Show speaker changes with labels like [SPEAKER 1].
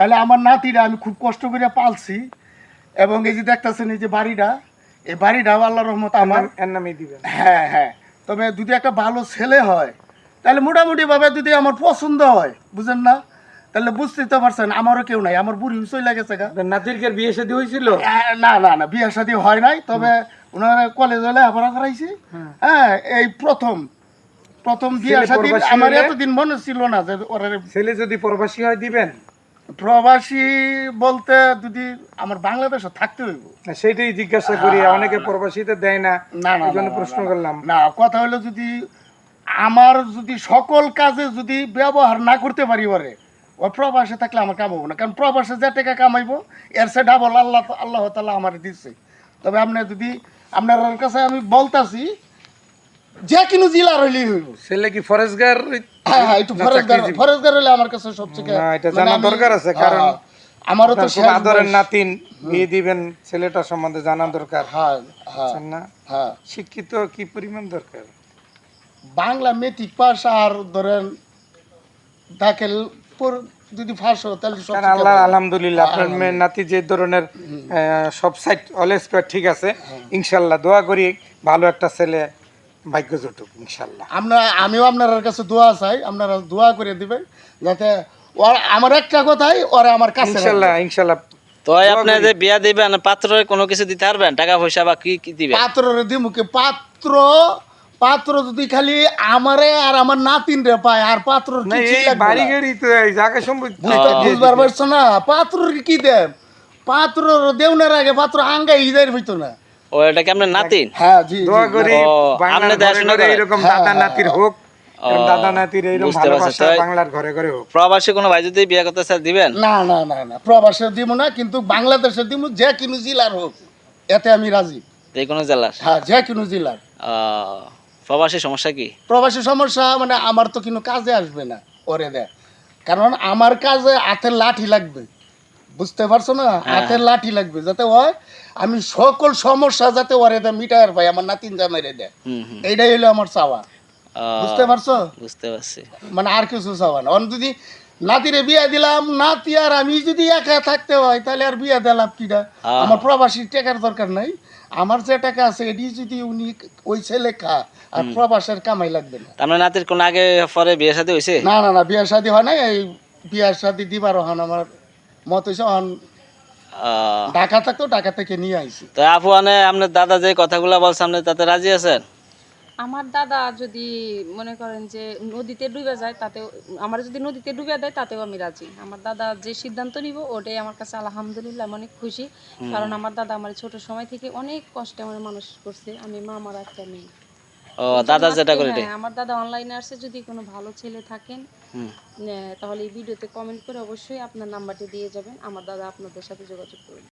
[SPEAKER 1] তাহলে আমার নাতিরা আমি খুব কষ্ট করে পালছি এবং এই যে দেখতেছেন এই যে বাড়িটা এই বাড়িটাও আল্লাহ রহমত আমার।
[SPEAKER 2] এর নামই দিবেন।
[SPEAKER 1] হ্যাঁ হ্যাঁ। তবে যদি একটা ভালো ছেলে হয় তাহলে মোটামুটি ভাবে যদি আমার পছন্দ হয় বুঝেন না? তাহলে বুঝতেই তো পারছেন আমারও কেউ নাই আমার বুড়ি চলে গেছে গা।
[SPEAKER 2] আপনার নাতিরকে বিয়ে শাদী হয়েছিল?
[SPEAKER 1] না না না বিয়ে শাদী হয় নাই তবে ওনার কলেজ হলে আবার করাইছি।
[SPEAKER 2] হ্যাঁ।
[SPEAKER 1] হ্যাঁ এই প্রথম প্রথম বিয়ে শাদী আমার? এতদিন মনে ছিল না যে ওরা
[SPEAKER 2] ছেলে যদি প্রবাসী হয় দিবেন?
[SPEAKER 1] প্রবাসী বলতে যদি আমার বাংলাদেশে থাকতে হইব।
[SPEAKER 2] না, সেইটাই জিজ্ঞাসা করি অনেকে প্রবাসীতে দেয় না
[SPEAKER 1] না না
[SPEAKER 2] জন্য প্রশ্ন। করলাম।
[SPEAKER 1] না কথা হলো যদি আমার যদি সকল কাজে যদি ব্যবহার না করতে পারি ওরে ও প্রবাসে থাকলে আমার কামাবো না। কারণ প্রবাসে যে টাকা কামাইবো এর সে ডাবল আল্লাহ আল্লাহ তালা আমার দিচ্ছে তবে আপনার যদি আপনার কাছে আমি বলতাছি যে কোনো হইব।
[SPEAKER 2] ছেলে কি ফরেস্টগার
[SPEAKER 1] হ্যাঁ হ্যাঁ একটু হলে আমার কাছে সবচেয়ে
[SPEAKER 2] না, এটা
[SPEAKER 1] মানে
[SPEAKER 2] জানা দরকার আছে, কারণ
[SPEAKER 1] হ্যাঁ, আমারও তো
[SPEAKER 2] আপনার খুব আদরের নাতিন বিয়ে দিবেন সম্বন্ধে জানা দরকার।
[SPEAKER 1] হ্যাঁ হ্যাঁ
[SPEAKER 2] না?
[SPEAKER 1] হ্যাঁ।
[SPEAKER 2] শিক্ষিত কি পরিমাণ দরকার?
[SPEAKER 1] বাংলা মেট্রিক পাস আর ধরেন দাখিল যদি ফাঁস হয় তাহলে সব
[SPEAKER 2] আল্লাহ আলহামদুলিল্লাহ আপনার মেয়ের নাতি যে ধরনের সব সাইড অল স্কোয়ার ঠিক আছে। ইনশাল্লাহ দোয়া করি ভালো একটা ছেলে ভাগ্য জুটুক ইনশাল্লাহ
[SPEAKER 1] আমরা আমিও আপনার কাছে দোয়া চাই আপনারা দোয়া করে দিবেন যাতে ওর আমার একটা কথাই ওরা আমার কাছে
[SPEAKER 2] ইনশাল্লাহ ইনশাল্লাহ
[SPEAKER 3] তো আপনি যে বিয়া দিবেন পাত্রের কোনো কিছু দিতে পারবেন? টাকা পয়সা বা কি কি দিবেন?
[SPEAKER 1] পাত্রের দিমুকে পাত্র পাত্র যদি খালি আমারে আর আমার নাতিন রে পায় আর পাত্র
[SPEAKER 2] বাড়ি গাড়ি তো জায়গা সম্পত্তি
[SPEAKER 1] বুঝবার পারছ না পাত্র কি দেব? পাত্র দেউনের আগে পাত্র আঙ্গাই ইদের হইতো না।
[SPEAKER 3] ও এটা কি আপনার নাতিন
[SPEAKER 1] হ্যাঁ জি।
[SPEAKER 2] দোয়া করি
[SPEAKER 3] আপনি দেখাশোনা
[SPEAKER 2] এরকম
[SPEAKER 1] হ্যাঁ,
[SPEAKER 2] দাদা
[SPEAKER 1] হ্যাঁ,
[SPEAKER 2] নাতির হোক দাদা নাতির ভালোবাসা বাংলার ঘরে ঘরে হোক।
[SPEAKER 3] প্রবাসী কোনো ভাই যদি বিয়ে করতে চায় দিবেন?
[SPEAKER 1] না না না না প্রবাসে দিব না কিন্তু বাংলাদেশে দিব যে কোনো জেলার হোক। এতে আমি রাজি।
[SPEAKER 3] যে কোনো জেলার?
[SPEAKER 1] হ্যাঁ যে কোনো জেলার।
[SPEAKER 3] আহ, প্রবাসী সমস্যা কি?
[SPEAKER 1] প্রবাসী সমস্যা মানে আমার তো কোনো কাজে আসবে না ওরে দে কারণ আমার কাজে হাতের লাঠি লাগবে। বুঝতে পারছ না? হাতের লাঠি লাগবে যাতে হয় আমি সকল সমস্যা যাতে ওরে দে মিটার পাই আমার নাতিন জামাইরে দে
[SPEAKER 3] হুম হুম।
[SPEAKER 1] এইটাই হলো আমার চাওয়া। বুঝতে পারছ?
[SPEAKER 3] বুঝতে পারছি।
[SPEAKER 1] মানে আর কিছু চাওয়া না। যদি নাতিরে বিয়ে দিলাম নাতি আর আমি যদি একা থাকতে হয় তাহলে আর বিয়ে দিলাম কিনা
[SPEAKER 3] হ্যাঁ।
[SPEAKER 1] আমার প্রবাসী টাকার দরকার নাই। আমার যে টাকা আছে এটি যদি উনি ওই ছেলে খা আর প্রবাসের কামাই লাগবে না।
[SPEAKER 3] আপনার নাতির কোনো আগে পরে বিয়ে সাথে হয়েছে
[SPEAKER 1] না না না বিয়ে শাদী হয় না এই বিয়ার শাদী দিবার হন আমার মত হন ঢাকা থাকতো ঢাকা থেকে নিয়ে আইছি।
[SPEAKER 3] তো আপু মানে আপনার দাদা যে কথাগুলো বলছে আপনি তাতে রাজি আছেন?
[SPEAKER 4] আমার দাদা যদি মনে করেন যে নদীতে ডুবে যায় তাতেও আমার যদি নদীতে ডুবে দেয় তাতেও আমি রাজি। আমার দাদা যে সিদ্ধান্ত নিব ওটাই আমার কাছে আলহামদুলিল্লাহ আমি অনেক খুশি কারণ আমার দাদা আমার ছোট সময় থেকে অনেক কষ্টে আমার মানুষ করছে। আমি মা আমার একটা মেয়ে।
[SPEAKER 3] ও দাদা যেটা করে
[SPEAKER 4] হ্যাঁ, আমার দাদা অনলাইনে আসছে যদি কোনো ভালো ছেলে থাকেন
[SPEAKER 3] হুম।
[SPEAKER 4] আহ, তাহলে এই ভিডিওতে কমেন্ট করে অবশ্যই আপনার নাম্বারটি দিয়ে যাবেন। আমার দাদা আপনাদের সাথে যোগাযোগ করবে।